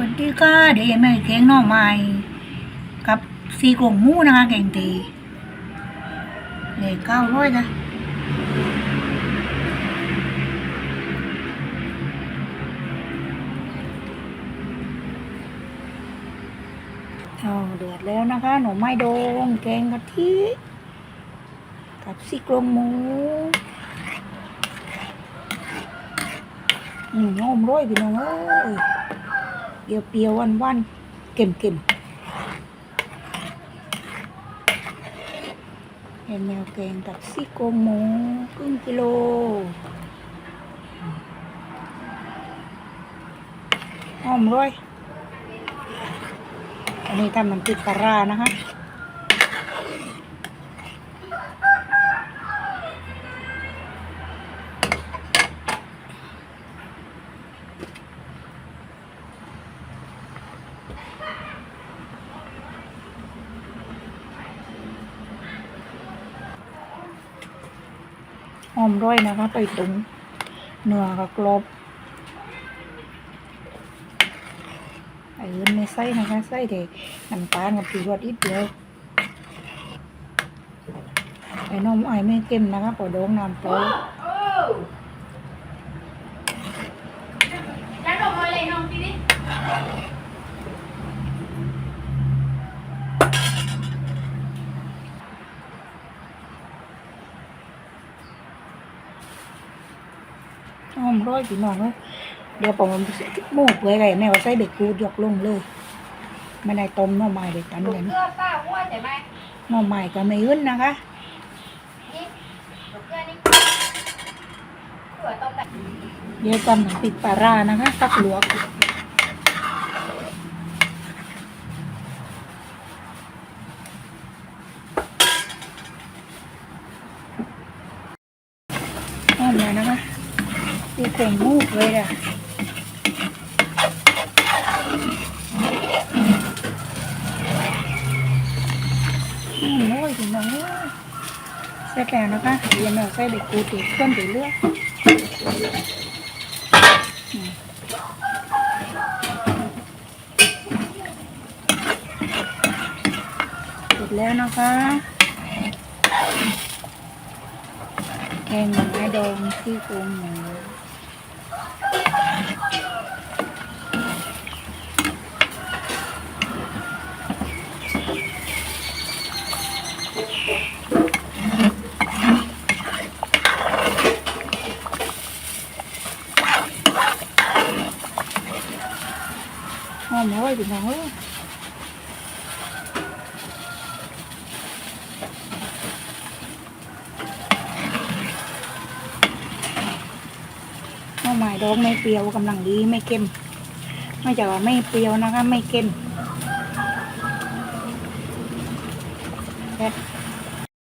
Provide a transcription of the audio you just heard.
วัสดีค่ะเดี๋ยวยังไม่แกงหน่อไม้กับซีโครงหมูนะคะแกงตีเด็กเก้าร้อยจ้ะเอาเดือดแล้วนะคะหน่อไม้ดงแกงกะทิกับซี่โครงหมูอืมหอมร้อยพี่น้องเอ้ย รี้ยวเปรี้ยววันวันๆเค็มเค็มเห็นแมวแกงกับซี่โครงหมูครึ่งกิโลหอมร้อยอันนี้ทำมันติดปลาร้านะคะ หอมร้อยนะคะ ไปตุงเนื้อกับกรอบไอ้ยื่นไม่ใส่นะคะใส่แต่น้ำตาลกับผีรสอีกเดียวไอ้นมไอ้ไม่เค็มนะคะปอดองน้ำโตแล้วดอกอะไรน้องพี่ดิ หอมร้อยพี่น้องเลยเดี๋ยวผมหมูเปื่อยไก่แม่ว่าใส่เบ็ดกูดยกลงเลยไม่ได้ต้มหน่อไม้เด็ดกันลูกเลยเกลือป้าอ้วนใช่ไหมหน่อไม้ก็ไม่อื่นนะคะนี่ลูกเกลือนี่เกลือต้มแบบเดี๋ยวตำน้ำพริกปลาร้านะคะตักหลวกหอมเลยนะคะ ตีโครงมูกเลยอะอืมโอ้ยถึงน้องเอ้ยเสร็จแล้ว นะคะเดี๋ยวเราใส่เด็กกูตีเครื่องไปเรื่อยเสไม่เปรี้ยวกำลังดีไม่เค็มไม่จะว่าไม่เปรี้ยวนะคะ ไม่เค็มเด็ด